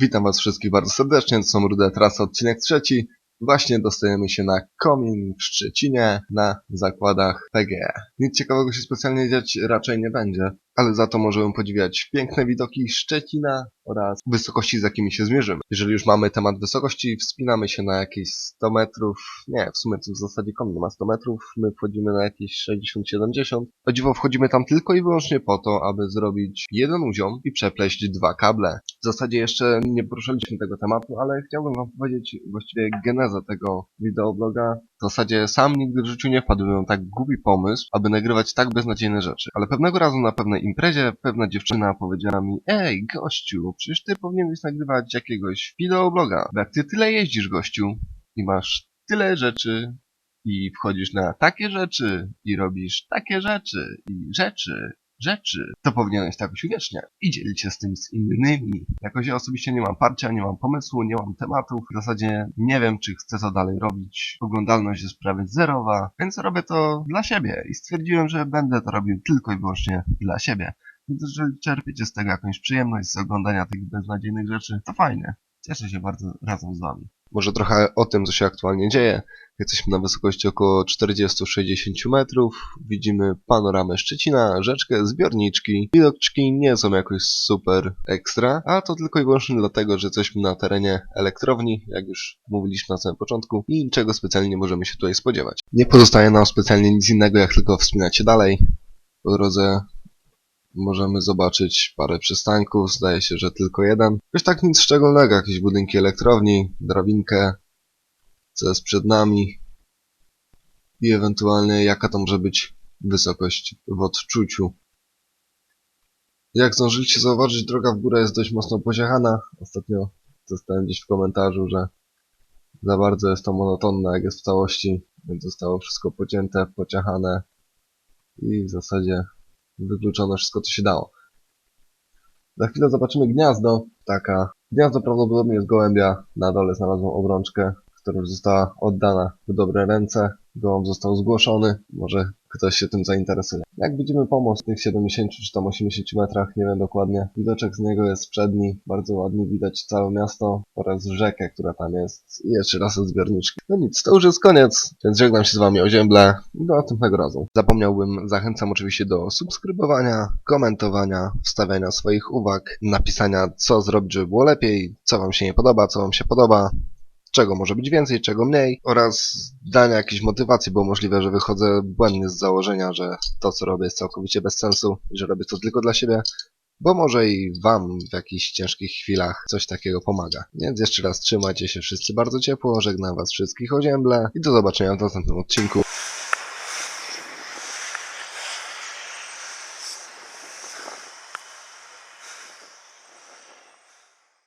Witam was wszystkich bardzo serdecznie, to są Rude Trasa, odcinek trzeci. Właśnie dostajemy się na komin w Szczecinie na zakładach PGE. Nic ciekawego się specjalnie dziać raczej nie będzie, ale za to możemy podziwiać piękne widoki Szczecina oraz wysokości, z jakimi się zmierzymy. Jeżeli już mamy temat wysokości, wspinamy się na jakieś 100 metrów, nie, w sumie to w zasadzie komin ma 100 metrów, my wchodzimy na jakieś 60-70. O dziwo wchodzimy tam tylko i wyłącznie po to, aby zrobić jeden uziom i przepleść dwa kable. W zasadzie jeszcze nie poruszyliśmy tego tematu, ale chciałbym wam powiedzieć właściwie genezę tego wideobloga. W zasadzie sam nigdy w życiu nie wpadłbym na tak głupi pomysł, aby nagrywać tak beznadziejne rzeczy. Ale pewnego razu na pewnej imprezie pewna dziewczyna powiedziała mi Ej, gościu, przecież ty powinieneś nagrywać jakiegoś wideobloga. Jak ty tyle jeździsz, gościu, i masz tyle rzeczy, i wchodzisz na takie rzeczy, i robisz takie rzeczy, i rzeczy, rzeczy, to powinieneś to jakoś i dzielić się z tym z innymi. Jakoś ja osobiście nie mam parcia, nie mam pomysłu, nie mam tematów, w zasadzie nie wiem, czy chcę to dalej robić. Oglądalność jest prawie zerowa, więc robię to dla siebie i stwierdziłem, że będę to robił tylko i wyłącznie dla siebie. Więc jeżeli czerpiecie z tego jakąś przyjemność z oglądania tych beznadziejnych rzeczy, to fajnie. Cieszę się bardzo razem z wami. Może trochę o tym, co się aktualnie dzieje. Jesteśmy na wysokości około 40-60 metrów. Widzimy panoramę Szczecina, rzeczkę, zbiorniczki. Widoczki nie są jakoś super ekstra, a to tylko i wyłącznie dlatego, że jesteśmy na terenie elektrowni, jak już mówiliśmy na samym początku, i niczego specjalnie nie możemy się tutaj spodziewać. Nie pozostaje nam specjalnie nic innego, jak tylko wspinać się dalej. Po drodze możemy zobaczyć parę przystanków, zdaje się, że tylko jeden. Jakoś tak nic szczególnego, jakieś budynki elektrowni, drabinkę, co jest przed nami i ewentualnie jaka to może być wysokość w odczuciu. Jak zdążyliście zauważyć, droga w górę jest dość mocno poziechana. Ostatnio dostałem gdzieś w komentarzu, że za bardzo jest to monotonne, jak jest w całości, więc zostało wszystko pocięte, pociachane i w zasadzie wykluczono wszystko, co się dało. Za chwilę zobaczymy gniazdo ptaka. Gniazdo prawdopodobnie jest gołębia. Na dole znalazłem obrączkę, która została oddana w dobre ręce. Gołąb został zgłoszony. Może ktoś się tym zainteresuje. Jak widzimy pomost w tych 70 czy tam 80 metrach, nie wiem dokładnie. Widoczek z niego jest przedni. Bardzo ładnie widać całe miasto oraz rzekę, która tam jest. I jeszcze raz od zbiorniczki. No nic, to już jest koniec, więc żegnam się z wami o ziemble i do następnego razu. Zapomniałbym, zachęcam oczywiście do subskrybowania, komentowania, wstawiania swoich uwag, napisania co zrobić, żeby było lepiej, co wam się nie podoba, co wam się podoba, czego może być więcej, czego mniej oraz dania jakiejś motywacji, bo możliwe, że wychodzę błędnie z założenia, że to co robię jest całkowicie bez sensu że robię to tylko dla siebie, bo może i wam w jakichś ciężkich chwilach coś takiego pomaga. Więc jeszcze raz trzymajcie się wszyscy bardzo ciepło, żegnam was wszystkich o ziemble i do zobaczenia w następnym odcinku.